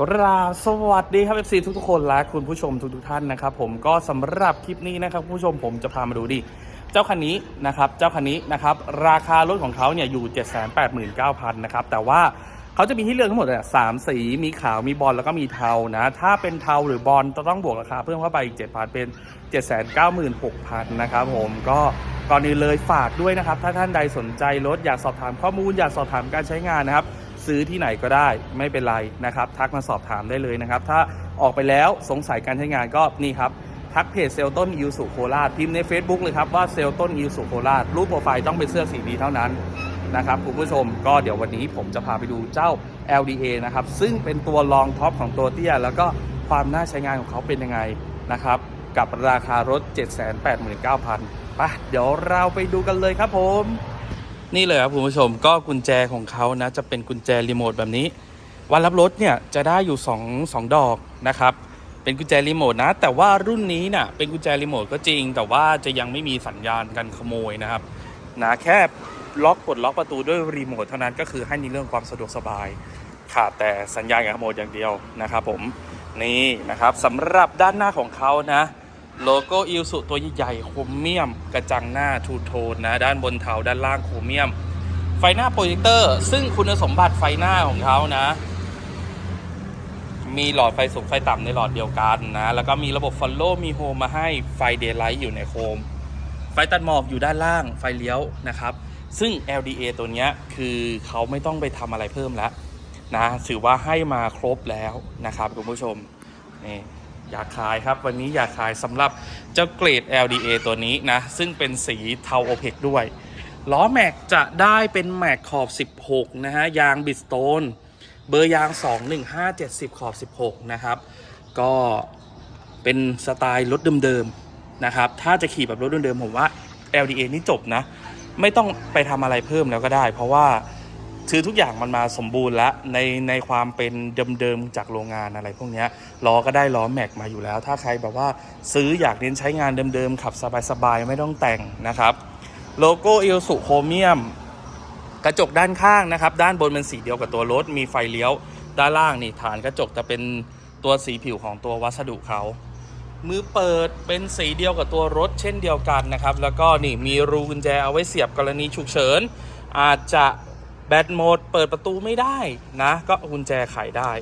กราสวัสดีครับ FC ทุกๆคนและคุณผู้ชมทุกๆท่านนะครับผมก็สำหรับคลิปนี้นะครับผู้ชมผมจะพามาดูดิ เจ้าคันนี้นะครับเจ้าคันนี้นะครับราคารถของเขาเนี่ยอยู่ 789,000นะครับแต่ว่าเขาจะมีที่เลือกทั้งหมดเนี่ยสามสีมีขาวมีบอลแล้วก็มีเทานะ ถ้าเป็นเทาหรือบอลจะต้องบวกราคาเพิ่มเข้าไปอีก 7,000 เป็น 796,000นะครับผมก็ก่อนอื่นเลยฝากด้วยนะครับ ถ้าท่านใดสนใจรถอยากสอบถามข้อมูลอยากสอบถามการใช้งานนะครับ ซื้อที่ไหนก็ได้ไม่เป็นไรนะครับทักมาสอบถามได้เลยนะครับ ถ้าออกไปแล้วสงสัยการใช้งานก็นี่ครับทักเพจเซลต้นอิวสุโคราชพิมพ์ใน Facebook เลยครับว่าเซลต้นอิวสุโคราชรูปโปรไฟล์ต้องเป็นเสื้อสีนี้เท่านั้นนะครับคุณผู้ชมก็เดี๋ยววันนี้ผมจะพาไปดูเจ้า LDA นะครับ ซึ่งเป็นตัวรองท็อปของตัวเตี้ย แล้วก็ความน่าใช้งานของเขาเป็นยังไงนะครับ กับราคารถ 789,000ไปะเดี๋ยวเราไปดูกันเลยครับผม นี่เลยครับคุณผู้ชมก็กุญแจของเขานะจะเป็นกุญแจรีโมทแบบนี้ วันรับรถเนี่ยจะได้อยู่2 2ดอกนะครับ เป็นกุญแจรีโมทนะ แต่ว่ารุ่นนี้น่ะเป็นกุญแจรีโมทก็จริง แต่ว่าจะยังไม่มีสัญญาณการขโมยนะครับนะแค่ล็อกกดล็อกประตูด้วยรีโมทเท่านั้นก็คือให้ในเรื่องความสะดวกสบายขาดแต่สัญญาณการขโมยอย่างเดียวนะครับผมนี่นะครับสำหรับด้านหน้าของเขานะ โลโก้อิลสุตัวใหญ่โครเมียม กระจังหน้าทูโทนนะ ด้านบนเทาด้านล่างโครเมียม ไฟหน้าโปรเจคเตอร์ ซึ่งคุณสมบัติไฟหน้าของเขานะ มีหลอดไฟสูงไฟต่ำในหลอดเดียวกันนะ แล้วก็มีระบบ Follow มีโฮมมาให้ไฟเดย์ไลท์อยู่ในโคม ไฟตัดหมอกอยู่ด้านล่างไฟเลี้ยวนะครับ ซึ่ง LDA ตัวนี้คือเขาไม่ต้องไปทำอะไรเพิ่มแล้วนะถือว่าให้มาครบแล้วนะครับคุณผู้ชมนี่ อยากขายครับ วันนี้อยากขายสำหรับเจ้าเกรด LDA ตัวนี้นะ ซึ่งเป็นสีเทาโอเพกด้วย ล้อแม็กจะได้เป็นแม็กขอบ 16 นะฮะ ยางบิดสโตน เบอร์ยาง 21570 ขอบ 16 นะครับ ก็เป็นสไตล์รถเดิมๆนะครับ ถ้าจะขี่แบบรถเดิมๆผมว่า LDA นี่จบนะ ไม่ต้องไปทำอะไรเพิ่มแล้วก็ได้ เพราะว่า คือทุกอย่างมันมาสมบูรณ์แล้วในในความเป็นเดิมๆจากโรงงานอะไรพวกนี้ล้อก็ได้ล้อแม็กมาอยู่แล้ว ถ้าใครแบบว่าซื้ออยากเน้นใช้งานเดิมๆขับสบายๆไม่ต้องแต่งนะครับ โลโก้อิลสุโครเมียม กระจกด้านข้างนะครับ ด้านบนเป็นสีเดียวกับตัวรถ มีไฟเลี้ยว ด้านล่างนี่ฐานกระจกจะเป็นตัวสีผิวของตัววัสดุเขามือเปิดเป็นสีเดียวกับตัวรถเช่นเดียวกันนะครับ แล้วก็นี่มีรูกุญแจเอาไว้เสียบกรณีฉุกเฉิน อาจจะ แบตหมด เปิดประตูไม่ได้นะ ก็กุญแจไขได้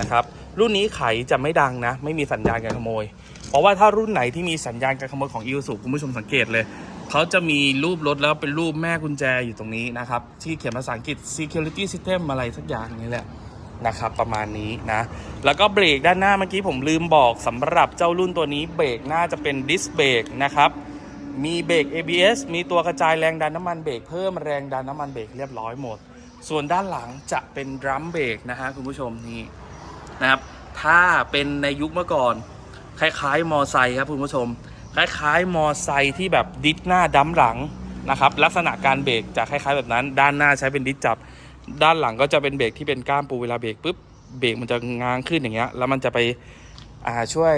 นะครับ รุ่นนี้ไขจะไม่ดังนะ ไม่มีสัญญาณการขโมย เพราะว่าถ้ารุ่นไหนที่มีสัญญาณการขโมยของอิ s u คุณผู้ชมสังเกตเลยเขาจะมีรูปรถแล้วเป็นรูปแม่กุญแจอยู่ตรงนี้นะครับ ที่เขียนภาษาอังกฤษ security system อะไรสักอย่างนี้แหละนะครับประมาณนี้นะ แล้วก็เบรกด้านหน้าเมื่อกี้ผมลืมบอกสำหรับเจ้ารุ่นตัวนี้เบรกหน่าจะเป็นดิสเบรกนะครับ มีเบรก ABS มีตัวกระจายแรงดันน้ำมันเบรกเพิ่มแรงดันน้ำมันเบรกเรียบร้อยหมด ส่วนด้านหลังจะเป็นดรัมเบรกนะฮะคุณผู้ชมนี่นะครับ ถ้าเป็นในยุคเมื่อก่อน คล้าย ๆ มอไซค์ครับคุณผู้ชม คล้าย ๆ มอไซค์ที่แบบดิสหน้าดัมหลังนะครับลักษณะการเบรกจะคล้ายๆแบบนั้น ด้านหน้าใช้เป็นดิสจับ ด้านหลังก็จะเป็นเบรกที่เป็นก้ามปูเวลาเบรกปุ๊บเบรกมันจะง้างขึ้นอย่างเงี้ยแล้วมันจะไปช่วย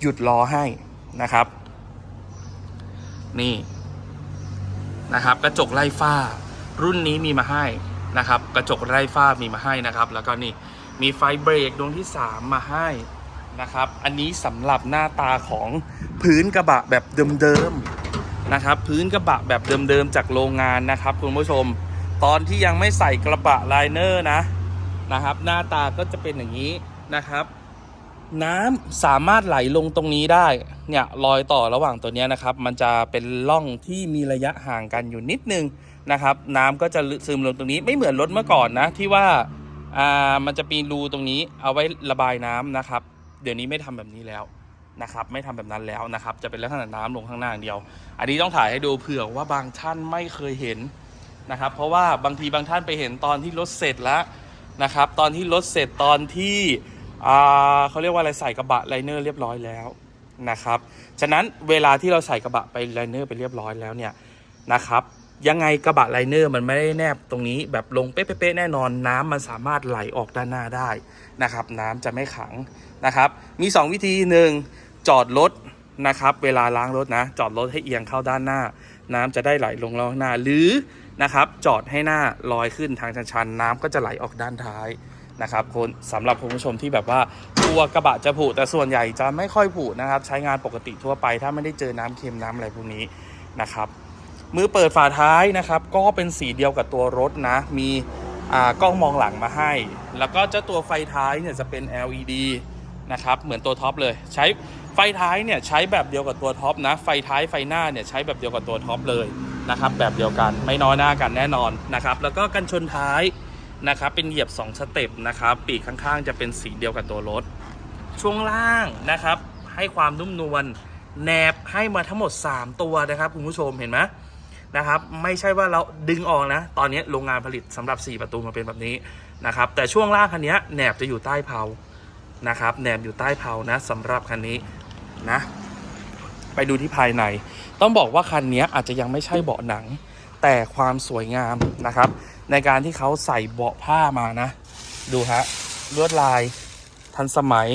หยุดล้อให้นะครับ นี่นะครับ กระจกไล่ฝ้า รุ่นนี้มีมาให้นะครับ กระจกไล่ฝ้ามีมาให้นะครับ แล้วก็นี่มีไฟเบรกดวงที่ 3 มาให้นะครับ อันนี้สำหรับหน้าตาของพื้นกระบะแบบเดิมๆนะครับ พื้นกระบะแบบเดิมๆจากโรงงานนะครับคุณผู้ชม ตอนที่ยังไม่ใส่กระบะไลเนอร์นะนะครับ หน้าตาก็จะเป็นอย่างนี้นะครับ น้ำสามารถไหลลงตรงนี้ได้ เนี่ยรอยต่อระหว่างตัวนี้นะครับ มันจะเป็นร่องที่มีระยะห่างกันอยู่นิดนึงนะครับ น้ำก็จะซึมลงตรงนี้ไม่เหมือนรถเมื่อก่อนนะ ที่ว่าอ่ามันจะมีรูตรงนี้เอาไว้ระบายน้ำนะครับ เดี๋ยวนี้ไม่ทำแบบนี้แล้วนะครับ ไม่ทำแบบนั้นแล้วนะครับ จะเป็นลักษณะน้ำลงข้างหน้าอย่างเดียว อันนี้ต้องถ่ายให้ดูเผื่อว่าบางท่านไม่เคยเห็นนะครับ เพราะว่าบางทีบางท่านไปเห็นตอนที่รถเสร็จแล้วนะครับ ตอนที่รถเสร็จตอนที่ เขาเรียกว่าอะไรใส่กระบะไลเนอร์เรียบร้อยแล้วนะครับ ฉะนั้นเวลาที่เราใส่กระบะไปไลเนอร์ไปเรียบร้อยแล้วเนี่ยนะครับยังไงกระบะไลเนอร์มันไม่ได้แนบตรงนี้แบบลงเป๊ะๆแน่นอนน้ำมันสามารถไหลออกด้านหน้าได้นะครับ น้ำจะไม่ขังนะครับ มี 2 วิธีหนึ่งจอดรถนะครับ เวลาล้างรถนะ จอดรถให้เอียงเข้าด้านหน้า น้ำจะได้ไหลลงล้องหน้าหรือนะครับ จอดให้หน้าลอยขึ้นทางชันๆน้ำก็จะไหลออกด้านท้าย นะครับคนสำหรับคุณผู้ชมที่แบบว่ากลัวกระบะจะผุแต่ส่วนใหญ่จะไม่ค่อยผุนะครับ ใช้งานปกติทั่วไป ถ้าไม่ได้เจอน้ำเค็มน้ำอะไรพวกนี้นะครับ มือเปิดฝาท้ายนะครับ ก็เป็นสีเดียวกับตัวรถนะ มีกล้องมองหลังมาให้ แล้วก็เจ้าตัวไฟท้ายเนี่ยจะเป็น LED นะครับ เหมือนตัวท็อปเลย ใช้ไฟท้ายเนี่ยใช้แบบเดียวกับตัวท็อปนะ ไฟท้ายไฟหน้าเนี่ยใช้แบบเดียวกับตัวท็อปเลยนะครับ แบบเดียวกันไม่น้อยหน้ากันแน่นอนนะครับ แล้วก็กันชนท้าย นะครับเป็นเหยียบ 2 สเต็ปนะครับปีกข้างๆ จะเป็นสีเดียวกับตัวรถ ช่วงล่างนะครับ ให้ความนุ่มนวลแหนบให้มาทั้งหมด 3 ตัวนะครับคุณผู้ชมเห็นไหมนะครับไม่ใช่ว่าเราดึงออกนะ ตอนนี้โรงงานผลิตสำหรับ 4 ประตูมาเป็นแบบนี้นะครับแต่ช่วงล่างคันนี้แหนบจะอยู่ใต้เพลานะครับแหนบอยู่ใต้เพลานะสำหรับคันนี้นะไปดูที่ภายใน ต้องบอกว่าคันนี้อาจจะยังไม่ใช่เบาะหนัง แต่ความสวยงามนะครับในการที่เขาใส่เบาะผ้ามานะ ดูฮะลวดลายทันสมัย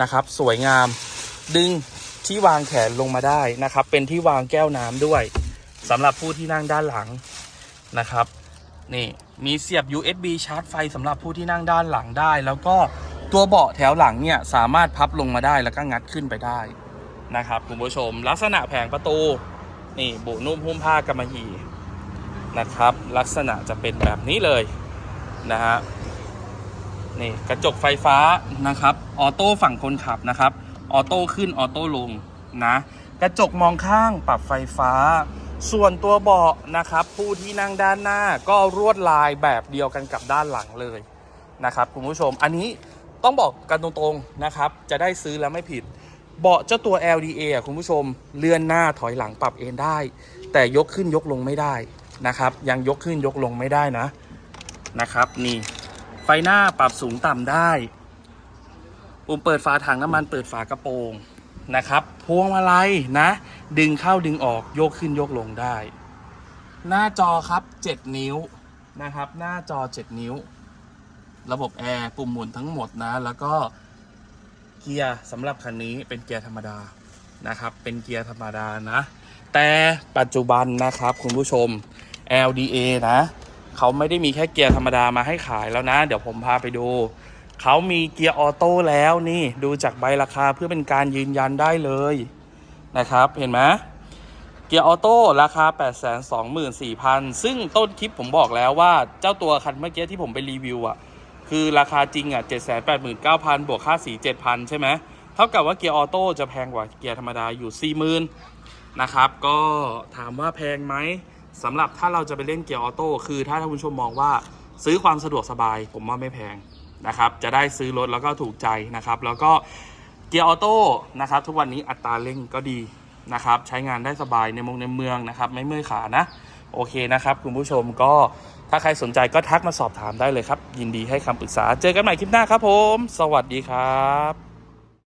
นะครับ สวยงาม ดึงที่วางแขนลงมาได้นะครับ เป็นที่วางแก้วน้ำด้วยสำหรับผู้ที่นั่งด้านหลังนะครับนี่มีเสียบ USB ชาร์จไฟสำหรับผู้ที่นั่งด้านหลังได้ แล้วก็ตัวเบาะแถวหลังเนี่ยสามารถพับลงมาได้แล้วก็งัดขึ้นไปได้นะครับคุณผู้ชม ลักษณะแผงประตู นี่บุนุ่มหุ้มผ้ากำมะหยี่ นะครับ ลักษณะจะเป็นแบบนี้เลยนะฮะนี่กระจกไฟฟ้านะครับออโต้ฝั่งคนขับนะครับออโต้ขึ้นออโต้ลงนะกระจกมองข้างปรับไฟฟ้า ส่วนตัวเบาะนะครับผู้ที่นั่งด้านหน้าก็รวดลายแบบเดียวกันกับด้านหลังเลยนะครับคุณผู้ชมอันนี้ต้องบอกกันตรงๆนะครับ จะได้ซื้อแล้วไม่ผิด เบาะเจ้าตัว LDA อะคุณผู้ชมเลื่อนหน้าถอยหลังปรับเอนได้ แต่ยกขึ้นยกลงไม่ได้ นะครับ ยังยกขึ้นยกลงไม่ได้นะนะครับ นี่ ไฟหน้าปรับสูงต่ำได้ ปุ่มเปิดฝาถังน้ำมันเปิดฝากระโปรงนะครับพวงมาลัยนะ ดึงเข้าดึงออกยกขึ้นยกลงได้ หน้าจอครับ 7 นิ้วนะครับ หน้าจอ 7 นิ้ว ระบบแอร์ปุ่มหมุนทั้งหมดนะ แล้วก็เกียร์สำหรับคันนี้เป็นเกียร์ธรรมดานะครับ เป็นเกียร์ธรรมดานะ แต่ปัจจุบันนะครับคุณผู้ชม LDA นะเขาไม่ได้มีแค่เกียร์ธรรมดามาให้ขายแล้วนะ เดี๋ยวผมพาไปดู เขามีเกียร์ออโต้แล้วนี่ดูจากใบราคาเพื่อเป็นการยืนยันได้เลยนะครับ เห็นไหมเกียร์ออโต้ราคา 824,000 ซึ่งต้นคลิปผมบอกแล้วว่าเจ้าตัวคันเมื่อกี้ที่ผมไปรีวิวอะ คือราคาจริงอะ 789,000 บวกค่าสี7,000 ใช่ไหมเท่ากับว่าเกียร์ออโต้จะแพงกว่าเกียร์ธรรมดาอยู่ 40,000 นะครับ ก็ถามว่าแพงไหม สำหรับถ้าเราจะไปเล่นเกียร์ออโต้คือถ้าท่านผู้ชมมองว่าซื้อความสะดวกสบายผมว่าไม่แพงนะครับ จะได้ซื้อรถแล้วก็ถูกใจนะครับ แล้วก็เกียร์ออโต้นะครับ ทุกวันนี้อัตราเร่งก็ดีนะครับ ใช้งานได้สบายในมงในเมืองนะครับ ไม่เมื่อยขานะ โอเคนะครับ คุณผู้ชมก็ถ้าใครสนใจก็ทักมาสอบถามได้เลยครับ ยินดีให้คำปรึกษา เจอกันใหม่คลิปหน้าครับผม สวัสดีครับ